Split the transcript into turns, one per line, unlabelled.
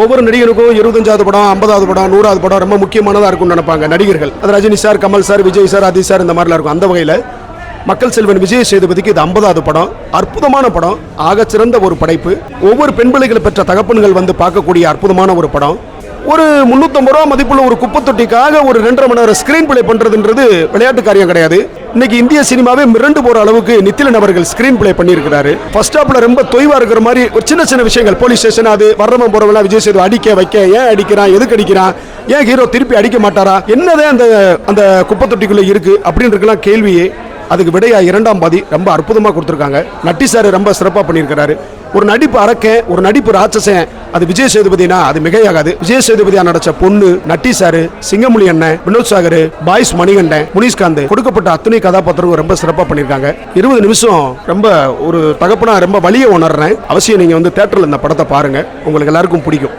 ஒவ்வொரு நடிகருக்கும் இருபத்தஞ்சாவது படம் ஐம்பதாவது படம் நூறாவது படம் ரொம்ப முக்கியமானதாக இருக்கும்னு நினைப்பாங்க நடிகர்கள். அது Rajini sir Kamal sir Vijay sir அதி சார் இந்த மாதிரிலாம் இருக்கும். அந்த வகையில் மக்கள் செல்வன் விஜய் சேதுபதிக்கு இது ஐம்பதாவது படம். அற்புதமான படம். ஆகச்சிறந்த ஒரு படைப்பு. ஒவ்வொரு பெண் பிள்ளைகளை பெற்ற தகப்பன்கள் வந்து பார்க்கக்கூடிய அற்புதமான ஒரு படம். ஒரு முந்நூற்றம்பது ரூபா மதிப்புள்ள ஒரு குப்பை தொட்டிக்காக ஒரு ரெண்டரை மணி நேரம் ஸ்க்ரீன் பிளே பண்ணுறதுன்றது விளையாட்டு காரியம் கிடையாது. இன்னைக்கு இந்திய சினிமாவே மிரண்டு போற அளவுக்கு நித்திலன் அவர்கள் ஸ்கிரீன் பிளே பண்ணியிருக்கிறாரு. ஃபர்ஸ்ட் ஹாப்ல ரொம்ப தொய்வா இருக்கிற மாதிரி ஒரு சின்ன சின்ன விஷயங்கள். போலீஸ் ஸ்டேஷன் அது வர்றவன் போறவங்க விஜய் சேது அடிக்க வைக்க ஏன் அடிக்கிறான் எதுக்கு அடிக்கிறான் ஏன் ஹீரோ திருப்பி அடிக்க மாட்டாரா என்னதான் அந்த அந்த குப்பை தொட்டிக்குள்ளே இருக்கு அப்படின்றதுக்கெல்லாம் கேள்வியே. அதுக்கு விடையா இரண்டாம் பாதி ரொம்ப அற்புதமாக கொடுத்துருக்காங்க. நட்டி சார் ரொம்ப சிறப்பாக பண்ணியிருக்கிறாரு. ஒரு நடிப்பு அரக்க ஒரு நடிப்பு ராட்சசன் அது விஜய் சேதுபதினா அது மிகையாகாது. விஜய் சேதுபதியா நடிச்ச பொண்ணு நட்டி சாரு சிங்கமொழி அண்ணன் வினோத் சாகர் பாய்ஸ் மணிகண்டன் முனிஷ்காந்த் கொடுக்கப்பட்ட அத்தனை கதாபாத்திரம் ரொம்ப சிறப்பாக பண்ணியிருக்காங்க. இருபது நிமிஷம் ரொம்ப ஒரு தகப்பனா ரொம்ப வழியை உணர்றேன். அவசியம் நீங்க வந்து தேட்டரில் இந்த படத்தை பாருங்க. உங்களுக்கு எல்லாருக்கும் பிடிக்கும்.